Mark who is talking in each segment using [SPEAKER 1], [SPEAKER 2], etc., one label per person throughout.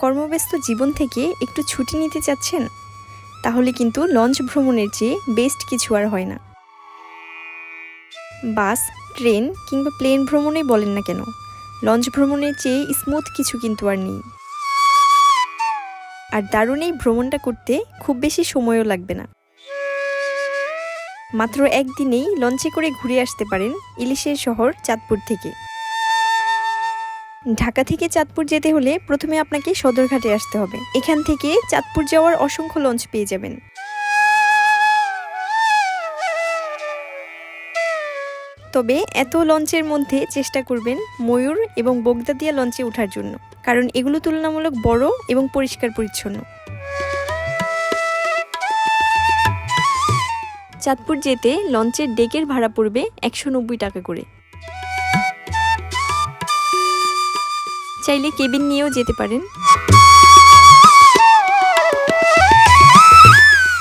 [SPEAKER 1] কর্মব্যস্ত জীবন থেকে একটু ছুটি নিতে চাচ্ছেন, তাহলে কিন্তু লঞ্চ ভ্রমণের চেয়ে বেস্ট কিছু আর হয় না। বাস, ট্রেন কিংবা প্লেন ভ্রমণে বলেন না কেন, লঞ্চ ভ্রমণের চেয়ে স্মুথ কিছু কিন্তু আর নেই। আর দারুণ এই ভ্রমণটা করতে খুব বেশি সময়ও লাগবে না। মাত্র একদিনেই লঞ্চে করে ঘুরে আসতে পারেন ইলিশের শহর চাঁদপুর থেকে। ঢাকা থেকে চাঁদপুর যেতে হলে প্রথমে আপনাকে সদরঘাটে আসতে হবে। এখান থেকে চাঁদপুর যাওয়ার অসংখ্য লঞ্চ পেয়ে যাবেন। তবে এত লঞ্চের মধ্যে চেষ্টা করবেন ময়ূর এবং বগদা বগদাদিয়া লঞ্চে ওঠার জন্য, কারণ এগুলো তুলনামূলক বড় এবং পরিষ্কার পরিচ্ছন্ন। চাঁদপুর যেতে লঞ্চের ডেকের ভাড়া পড়বে একশো নব্বই টাকা করে। চাইলে কেবিন নিয়েও যেতে পারেন।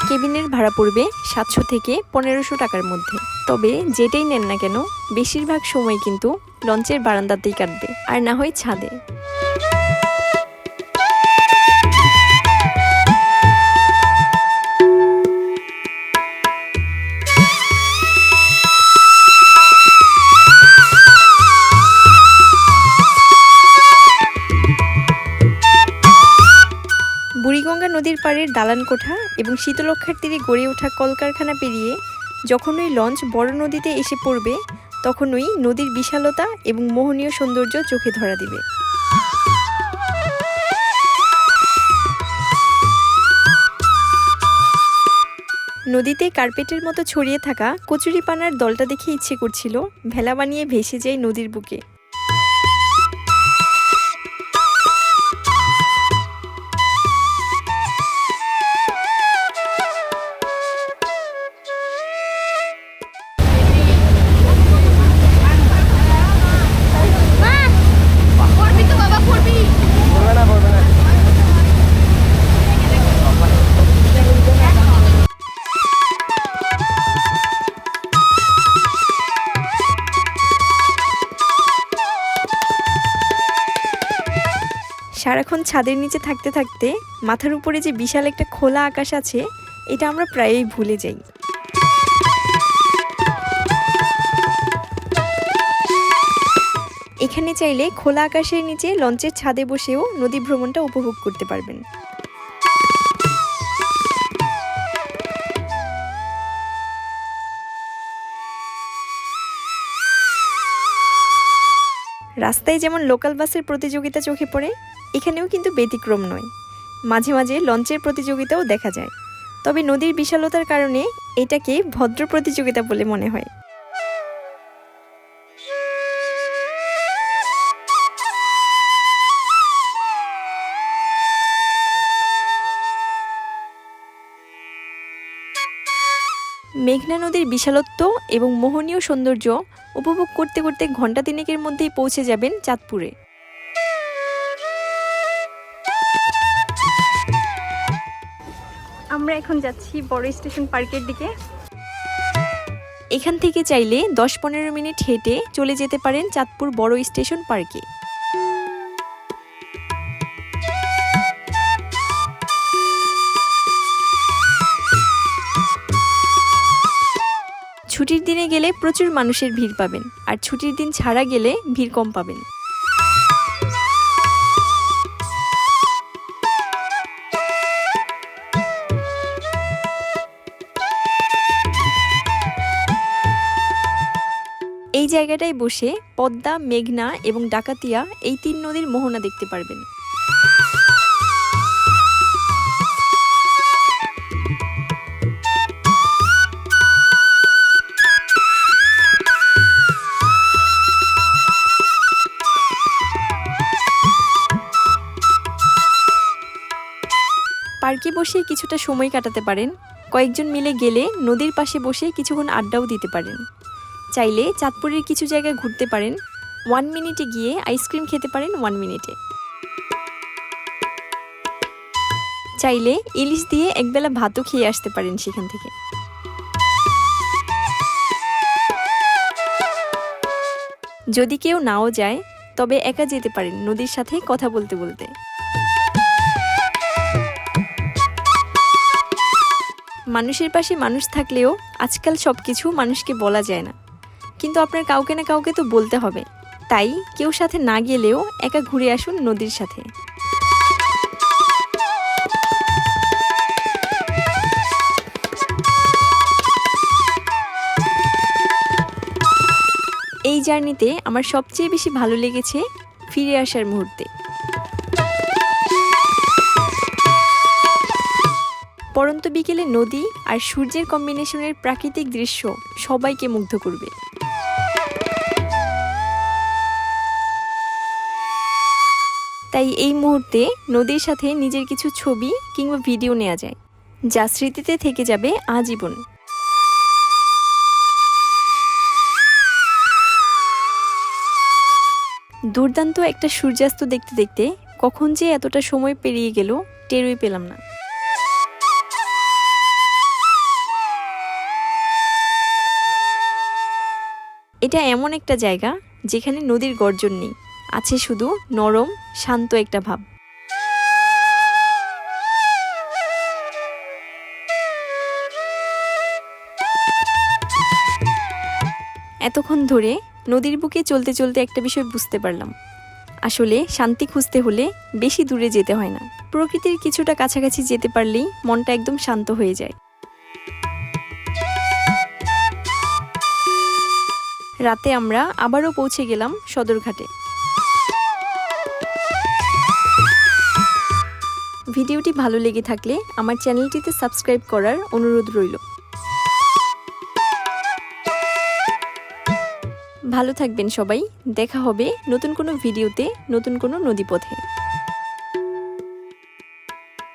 [SPEAKER 1] কেবিনের ভাড়া পড়বে সাতশো থেকে পনেরোশো টাকার মধ্যে। তবে যেটাই নেন না কেন, বেশিরভাগ সময় কিন্তু লঞ্চের বারান্দাতেই কাটবে, আর না হয় ছাদে। পাড়ের দালান কোঠা এবং শীতলক্ষার তীরে গড়ে ওঠা কলকারখানা পেরিয়ে যখন ওই লঞ্চ বড় নদীতে এসে পড়বে, তখন ওই নদীর বিশালতা এবং মোহনীয় সৌন্দর্য চোখে ধরা দিবে। নদীতে কার্পেটের মতো ছড়িয়ে থাকা কচুরিপানার দলটা দেখে ইচ্ছে করছিল, ভেলা বানিয়ে ভেসে যায় নদীর বুকে। সারাক্ষণ ছাদের নিচে থাকতে থাকতে মাথার উপরে যে বিশাল একটা খোলা আকাশ আছে, এটা আমরা প্রায়ই ভুলে যাই। এখানে চাইলে খোলা আকাশের নিচে লঞ্চের ছাদে বসেও নদী ভ্রমণটা উপভোগ করতে পারবেন। রাস্তায় যেমন লোকাল বাসের প্রতিযোগিতা চোখে পড়ে, এখানেও কিন্তু ব্যতিক্রম নয়। মাঝে মাঝে লঞ্চের প্রতিযোগিতাও দেখা যায়। তবে নদীর বিশালতার কারণে এটাকে ভদ্র প্রতিযোগিতা বলে মনে হয়। মেঘনা নদীর বিশালত্ব এবং মোহনীয় সৌন্দর্য উপভোগ করতে করতে ঘণ্টা তিনেকের মধ্যেই পৌঁছে যাবেন চাঁদপুরে। আমরা এখন যাচ্ছি বড় স্টেশন পার্কের দিকে। এখান থেকে চাইলে দশ পনেরো মিনিট হেঁটে চলে যেতে পারেন চাঁদপুর বড় স্টেশন পার্কে। ছুটির দিনে গেলে প্রচুর মানুষের ভিড় পাবেন, আর ছুটির দিন ছাড়া গেলে ভিড় কম পাবেন। এই জায়গাটায় বসে পদ্মা, মেঘনা এবং ডাকাতিয়া এই তিন নদীর মোহনা দেখতে পারবেন। বসে কিছুটা সময় কাটাতে পারেন। কয়েকজন মিলে গেলে নদীর পাশে বসে কিছুক্ষণ আড্ডাও দিতে পারেন। চাইলে চাঁদপুরের কিছু জায়গায় ঘুরতে পারেন। ওয়ান মিনিটে গিয়ে আইসক্রিম খেতে পারেন ওয়ান মিনিটে। চাইলে ইলিশ দিয়ে একবেলা ভাতও খেয়ে আসতে পারেন সেখান থেকে। যদি কেউ নাও যায়, তবে একা যেতে পারেন নদীর সাথে কথা বলতে বলতে। মানুষের পাশে মানুষ থাকলেও আজকাল সব কিছু মানুষকে বলা যায় না। কিন্তু আপনার কাউকে না কাউকে তো বলতে হবে। তাই কেউ সাথে না গেলেও একা ঘুরে আসুন নদীর সাথে। এই জার্নিতে আমার সবচেয়ে বেশি ভালো লেগেছে ফিরে আসার মুহূর্তে। পরন্ত বিকেলে নদী আর সূর্যের কম্বিনেশনের প্রাকৃতিক দৃশ্য সবাইকে মুগ্ধ করবে। তাই এই মুহূর্তে নদীর সাথে নিজের কিছু ছবি কিংবা ভিডিও নেওয়া যায়, যা স্মৃতিতে থেকে যাবে আজীবন। দুর্দান্ত একটা সূর্যাস্ত দেখতে দেখতে কখন যে এতটা সময় পেরিয়ে গেল, টেরই পেলাম না। এটা এমন একটা জায়গা যেখানে নদীর গর্জন নেই, আছে শুধু নরম, শান্ত একটা ভাব। এতক্ষণ ধরে নদীর বুকে চলতে চলতে একটা বিষয় বুঝতে পারলাম। আসলে শান্তি খুঁজতে হলে বেশি দূরে যেতে হয় না। প্রকৃতির কিছুটা কাছাকাছি যেতে পারলেই মনটা একদম শান্ত হয়ে যায়। রাতে আমরা আবারও পৌঁছে গেলাম সদরঘাটে। ভিডিওটি ভালো লেগে থাকলে আমার চ্যানেলটিতে সাবস্ক্রাইব করার অনুরোধ রইল। ভালো থাকবেন সবাই। দেখা হবে নতুন কোনো ভিডিওতে, নতুন কোনো নদীপথে।